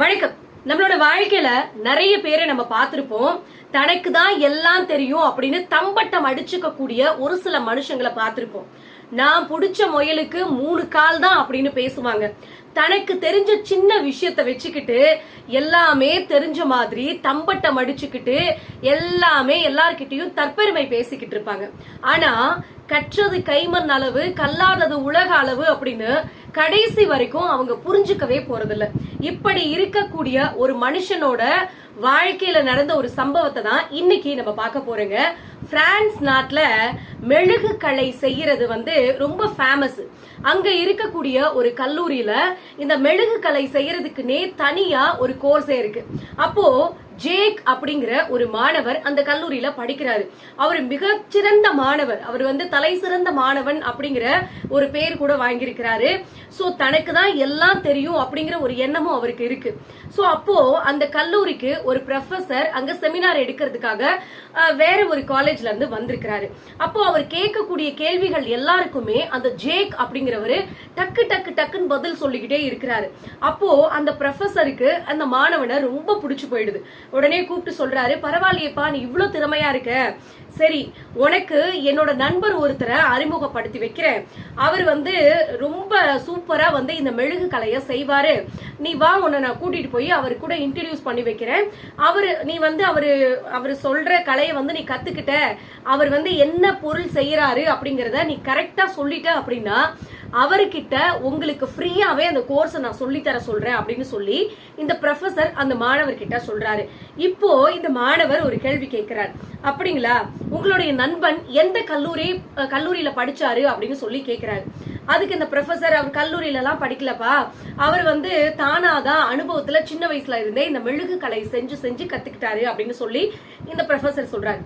வணக்கம். நம்மளோட வாழ்க்கையில நிறைய பேரை நம்ம பார்த்திருப்போம். தனக்கு தான் எல்லாம் தெரியும் அப்படின்னு தம்பட்டம் அடிச்சுக்க கூடிய ஒரு சில மனுஷங்களை பார்த்திருப்போம். நான் பிடிச்ச முயலுக்கு மூணு கால் தான் அப்படின்னு பேசுவாங்க. தனக்கு தெரிஞ்ச சின்ன விஷயத்த வச்சுக்கிட்டு எல்லாமே தெரிஞ்ச மாதிரி தம்பட்டம் அடிச்சுக்கிட்டு எல்லாமே எல்லார்கிட்டையும் தற்பெருமை பேசிக்கிட்டு இருப்பாங்க. ஆனா கற்றது கைமண் அளவு கல்லாதது உலக அளவு அப்படின்னு கடைசி வரைக்கும் அவங்க புரிஞ்சுக்கவே போறதில்ல. இப்படி இருக்கக்கூடிய ஒரு மனுஷனோட வாழ்க்கையில நடந்த ஒரு சம்பவத்தை தான் இன்னைக்கு நம்ம பார்க்க போறோங்க. பிரான்ஸ் நாட்டில் மெழுகு கலை செய்யறது வந்து ரொம்ப ஃபேமஸ் அங்க இருக்கக்கூடிய ஒரு கல்லூரியில இந்த மெழுகு கலை செய்யறதுக்குன்னே தனியா ஒரு கோர்ஸே இருக்கு. அப்போ ஜேக் அப்படிங்கிற ஒரு மாணவர் அந்த கல்லூரியில படிக்கிறாரு. அவர் மிகச்சிறந்த மாணவர். அவர் வந்து தலை சிறந்த மாணவன் அப்படிங்கிற ஒரு பேர் கூட வாங்கியிருக்கிறாரு. ஸோ தனக்கு தான் எல்லாம் தெரியும் அப்படிங்கிற ஒரு எண்ணமும் அவருக்கு இருக்கு. ஸோ அப்போ அந்த கல்லூரிக்கு ஒரு ப்ரொஃபசர் அங்க செமினார் எடுக்கிறதுக்காக வேற ஒரு காலேஜ்ல இருந்து வந்திருக்கிறாரு. அப்போ அவர் கேட்கக்கூடிய கேள்விகள் எல்லாருக்குமே அந்த ஜேக் அப்படிங்கிறவரு டக்கு டக்கு டக்குன்னு பதில் சொல்லிக்கிட்டே இருக்கிறாரு. அப்போ அந்த ப்ரொஃபசருக்கு அந்த மாணவனை ரொம்ப பிடிச்சு போயிடுது. உடனே கூப்பிட்டு சொல்றாரு பரவாயில்லையேப்பா நீ இவ்வளோ திறமையா இருக்க. சரி உனக்கு என்னோட நண்பர் ஒருத்தரை அறிமுகப்படுத்தி வைக்கிறேன். அவர் வந்து ரொம்ப சூப்பரா வந்து இந்த மெழுகு கலைய செய்வாரு. நீ வா உன்னை நான் கூட்டிட்டு போய் அவர் கூட இன்ட்ரடியூஸ் பண்ணி வைக்கிறேன். அவரு நீ வந்து அவரு அவர் சொல்ற கலையை வந்து நீ கத்துக்கிட்ட. அவர் வந்து என்ன பொருள் செய்யறாரு அப்படிங்கறத நீ கரெக்டா சொல்லிட்ட அப்படின்னா அவர்கிட்ட உங்களுக்கு ஃப்ரீயாவே அந்த கோர்ஸை நான் சொல்லித்தர சொல்றேன் அப்படின்னு சொல்லி இந்த ப்ரொஃபசர் அந்த மாணவர்கிட்ட சொல்றாரு. இப்போ இந்த மாணவர் ஒரு கேள்வி கேட்கிறார். அப்படிங்களா? உங்களுடைய நண்பன் எந்த கல்லூரி கல்லூரியில படிச்சாரு அப்படின்னு சொல்லி கேக்குறாரு அதுக்கு இந்த ப்ரொஃபசர் அவர் கல்லூரியிலலாம் படிக்கலப்பா. அவர் வந்து தானாதான் அனுபவத்தில் சின்ன வயசுல இருந்தே இந்த மெழுகு கலை செஞ்சு செஞ்சு கற்றுக்கிட்டாரு அப்படின்னு சொல்லி இந்த ப்ரொஃபசர் சொல்கிறாரு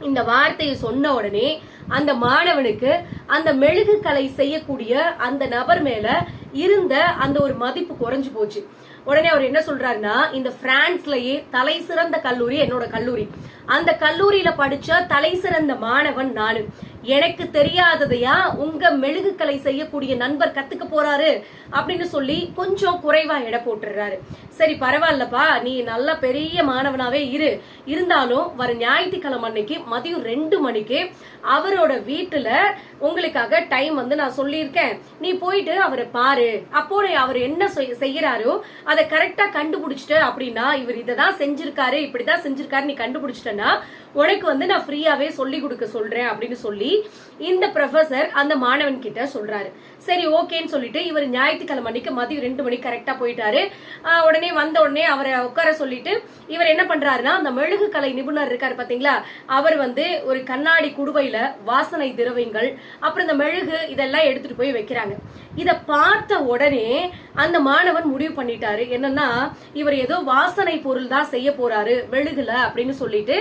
இந்த வார்த்தையை சொன்ன உடனே அந்த மாணவனுக்கு அந்த மெழுகு கலை செய்யக்கூடிய அந்த நபர் மேல இருந்த அந்த ஒரு மதிப்பு குறைஞ்சு போச்சு. உடனே அவர் என்ன சொல்றாருன்னா இந்த பிரான்ஸ்லயே தலை சிறந்த கல்லூரி என்னோட கல்லூரி. அந்த கல்லூரியில படிச்ச தலை சிறந்த மாணவன் நானு. எனக்கு தெரியாததையா உங்க மெழுகு கலை செய்யக்கூடிய நண்பர் கத்துக்க போறாரு அப்படின்னு சொல்லி கொஞ்சம் குறைவா எடை போட்டுறாரு. சரி பரவாயில்லப்பா நீ நல்ல பெரிய மாணவனாவே இரு. இருந்தாலும் வர ஞாயிற்றுக்கிழமை அன்னைக்கு மதியம் ரெண்டு மணிக்கு அவர் அவரோட வீட்டுல உங்களுக்காக டைம் வந்து நான் சொல்லியிருக்கேன். நீ போயிட்டு அவரை பாரு. அப்போ அவர் என்ன செய்- செய்யறாரோ அதை கரெக்டா கண்டுபிடிச்சிட்ட அப்படின்னா இவர் இதை தான் செஞ்சிருக்காரு இப்படிதான் செஞ்சிருக்காரு நீ கண்டுபிடிச்சிட்டனா உனக்கு வந்து நான் ஃப்ரீயாவே சொல்லி கொடுக்க சொல்றேன் அப்படின்னு சொல்லி இந்த ப்ரொஃபசர் அந்த மாணவன் கிட்ட சொல்றாரு. சரி ஓகேன்னு சொல்லிட்டு இவர் ஞாயிற்றுக்கிழமை அன்னைக்கு மதியம் ரெண்டு மணிக்கு கரெக்டா போயிட்டாரு. உடனே வந்த உடனே அவரை உட்கார சொல்லிட்டு இவர் என்ன பண்றாருன்னா அந்த மெழுகு கலை நிபுணர் இருக்காரு பாத்தீங்களா அவர் வந்து ஒரு கண்ணாடி குடுவையில வாசனை திரவியங்கள் அப்புறம் இந்த மெழுகு இதெல்லாம் எடுத்துட்டு போய் வைக்கிறாங்க. இதை பார்த்த உடனே அந்த மாணவன் முடிவு பண்ணிட்டாரு. என்னன்னா இவர் ஏதோ வாசனை பொருள் தான் செய்ய போறாரு மெழுகுல அப்படின்னு சொல்லிட்டு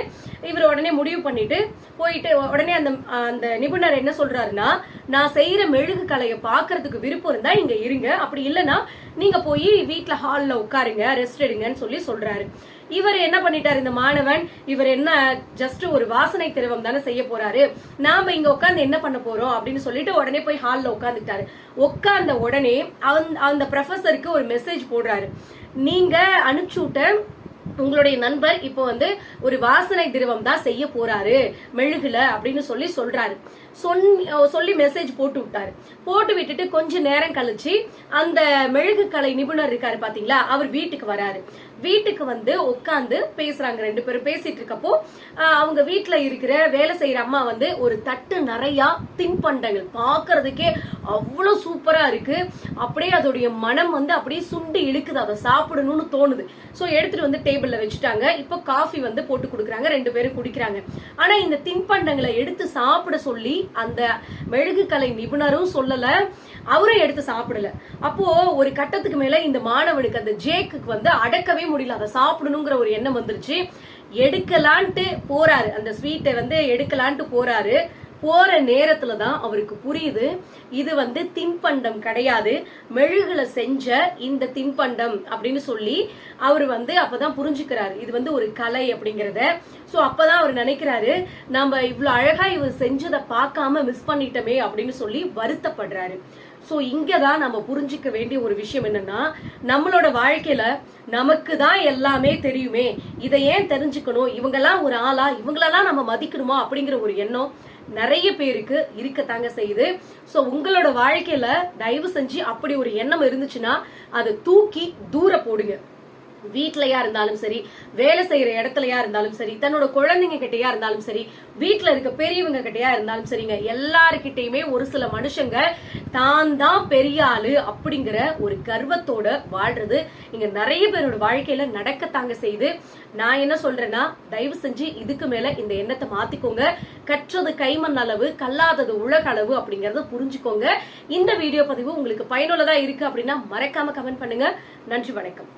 இவர் உடனே முடிவு பண்ணிட்டு போயிட்டு உடனே அந்த அந்த நிபுணர் என்ன சொல்றாருன்னா நான் செய்கிற மெழுகு கலையை பார்க்கறதுக்கு விருப்பம் இருந்தால் இங்கே இருங்க. அப்படி இல்லைன்னா நீங்கள் போய் வீட்டில் ஹாலில் உட்காருங்க ரெஸ்ட் எடுங்கன்னு சொல்லி சொல்கிறாரு இவர் என்ன பண்ணிட்டாரு இந்த மாணவன்? இவர் என்ன ஜஸ்ட் ஒரு வாசனை திரவம் தானே செய்ய போறாரு? நாம இங்க உட்காந்து என்ன பண்ண போறோம் அப்படின்னு சொல்லிட்டு உடனே போய் ஹாலில் உட்காந்துட்டாரு உட்காந்த உடனே அந்த ப்ரொஃபசருக்கு ஒரு மெசேஜ் போடுறாரு. நீங்க அனுப்பிச்சு விட்ட உங்களுடைய நண்பர் இப்போ வந்து ஒரு வாசனை திரவம் தான் செய்ய போறாரு மெழுகுல அப்படின்னு சொல்லி சொல்றாரு. சொன்- சொல்லி மெசேஜ் போட்டு விட்டாரு. போட்டு விட்டுட்டு கொஞ்ச நேரம் கழிச்சு அந்த மெழுகு கலை நிபுணர் இருக்காரு பாத்தீங்களா? அவர் வீட்டுக்கு வராரு. வீட்டுக்கு வந்து உட்காந்து பேசுறாங்க. ரெண்டு பேரும் பேசிட்டு இருக்கப்போ அவங்க வீட்டுல இருக்கிற வேலை செய்யற அம்மா வந்து ஒரு தட்டு நிறைய தின்பண்டங்கள் பாக்குறதுக்கே அவ்வளவு சூப்பரா இருக்கு. அப்படியே அதோடைய மனம் வந்து அப்படியே சுண்டு இழுக்குது. அதை சாப்பிடணும்னு தோணுது. சோ எடுத்துட்டு வந்து டேபிள்ல வச்சுட்டாங்க. இப்போ காஃபி வந்து போட்டு கொடுக்குறாங்க. ரெண்டு பேரும் குடிக்கிறாங்க. ஆனா இந்த தின்பண்டங்களை எடுத்து சாப்பிட சொல்லி அந்த மெழுகு கலை நிபுணரும் சொல்லல. அவரும் எடுத்து சாப்பிடல. அப்போ ஒரு கட்டத்துக்கு மேல இந்த மாணவனுக்கு அந்த ஜேக்குக்கு வந்து அடக்கவே முடியல அதை சாப்பிடணுங்கிற ஒரு எண்ணம் வந்துருச்சு. எடுக்கலான்ட்டு போறாரு. அந்த ஸ்வீட்டை வந்து எடுக்கலான்ட்டு போறாரு. போற நேரத்துல தான் அவருக்கு புரியுது. இது வந்து தின்பண்டம் கிடையாது. மெழுகுல செஞ்ச இந்த தின்பண்டம் அப்படின்னு சொல்லி அவர் வந்து அப்பதான் புரிஞ்சுக்கிறாரு. இது வந்து ஒரு கலை அப்படிங்கறத. ஸோ அப்பதான் அவர் நினைக்கிறாரு நம்ம இவ்வளவு அழகா இவர் செஞ்சதை பார்க்காம மிஸ் பண்ணிட்டோமே அப்படின்னு சொல்லி வருத்தப்படுறாரு. ஸோ இங்கே தான் நம்ம புரிஞ்சிக்க வேண்டிய ஒரு விஷயம் என்னன்னா நம்மளோட வாழ்க்கையில நமக்கு தான் எல்லாமே தெரியுமே. இதை ஏன் தெரிஞ்சுக்கணும்? இவங்கெல்லாம் ஒரு ஆளா? இவங்களெல்லாம் நம்ம மதிக்கணுமா? அப்படிங்கிற ஒரு எண்ணம் நிறைய பேருக்கு இருக்கத்தாங்க செய்யுது. ஸோ உங்களோட வாழ்க்கையில தயவு செஞ்சு அப்படி ஒரு எண்ணம் இருந்துச்சுன்னா அதை தூக்கி தூர போடுங்க. வீட்லயா இருந்தாலும் சரி வேலை செய்யற இடத்துலயா இருந்தாலும் சரி தன்னோட குழந்தைங்க கிட்டயா இருந்தாலும் சரி வீட்டுல இருக்க பெரியவங்க கிட்டயா இருந்தாலும் சரிங்க எல்லாருக்கிட்டையுமே ஒரு சில மனுஷங்க தான் தான் பெரிய ஆளு அப்படிங்கிற ஒரு கர்வத்தோட வாழ்றது இங்க நிறைய பேரோட வாழ்க்கையில நடக்கத்தாங்க செய்யுது. நான் என்ன சொல்றேன்னா தயவு செஞ்சு இதுக்கு மேல இந்த எண்ணத்தை மாத்திக்கோங்க. கற்றது கைமண் அளவு கல்லாதது உலக அளவு அப்படிங்கறத புரிஞ்சுக்கோங்க. இந்த வீடியோ பதிவு உங்களுக்கு பயனுள்ளதா இருக்கு அப்படின்னா மறக்காம கமெண்ட் பண்ணுங்க. நன்றி வணக்கம்.